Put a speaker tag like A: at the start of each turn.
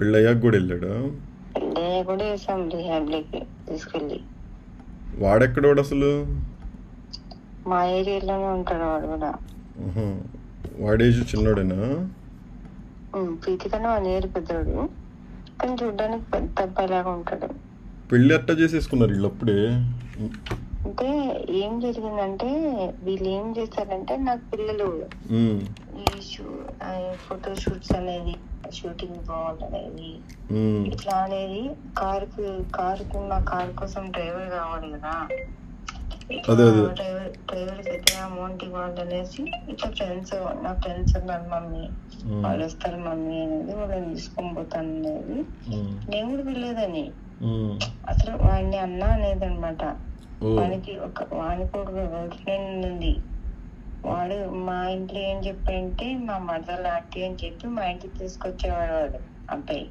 A: పెళ్ళయ్యాక కూడా వెళ్ళాడా?
B: కూడా వేసాం రీహాబ్లికి తీసుకెళ్ళి.
A: వాడెక్కడోడు అసలు?
B: మా ఏరియాలోనే ఉంటాడు వాడు కూడా.
A: వాడేజ్ చిన్నోడేనా?
B: ప్రీతి కన్నా వన్ ఇయర్ పెద్దోడు. కానీ చూడడానికి పెద్ద అబ్బాయిలాగా ఉంటాడు.
A: పెళ్ళి ఎట్టా చేసేసుకున్నారు వీళ్ళు అప్పుడే
B: అంటే ఏం జరిగిందంటే వీళ్ళు ఏం చేశారంటే నాకు పిల్లలు ఈ ఫోటో షూట్స్ అనేది షూటింగ్ బాగుంటది. ఇట్లా అనేది కారుకు కారుకు నా కారు కోసం డ్రైవర్ కావాలి కదా. డ్రైవర్ డ్రైవర్ దగ్గర అమౌంట్ ఇవ్వాలి అనేసి ఇట్లా ఫ్రెండ్స్ నా ఫ్రెండ్స్ ఉన్నారు మమ్మీ. వాళ్ళు వస్తారు మమ్మీ అనేది వాళ్ళని తీసుకొని పోతాను అనేది. నేను కూడా వెళ్ళేదని. అసలు వాడిని అన్న అనేది అనమాట వానికి ఒక వానికి ఒక గర్ల్ ఫ్రెండ్ ఉంది. వాడు మా ఇంట్లో ఏం చెప్పంటే మా మదర్ లాంటి అని చెప్పి మా ఇంటికి తీసుకొచ్చేవాడు వాడు అబ్బాయి.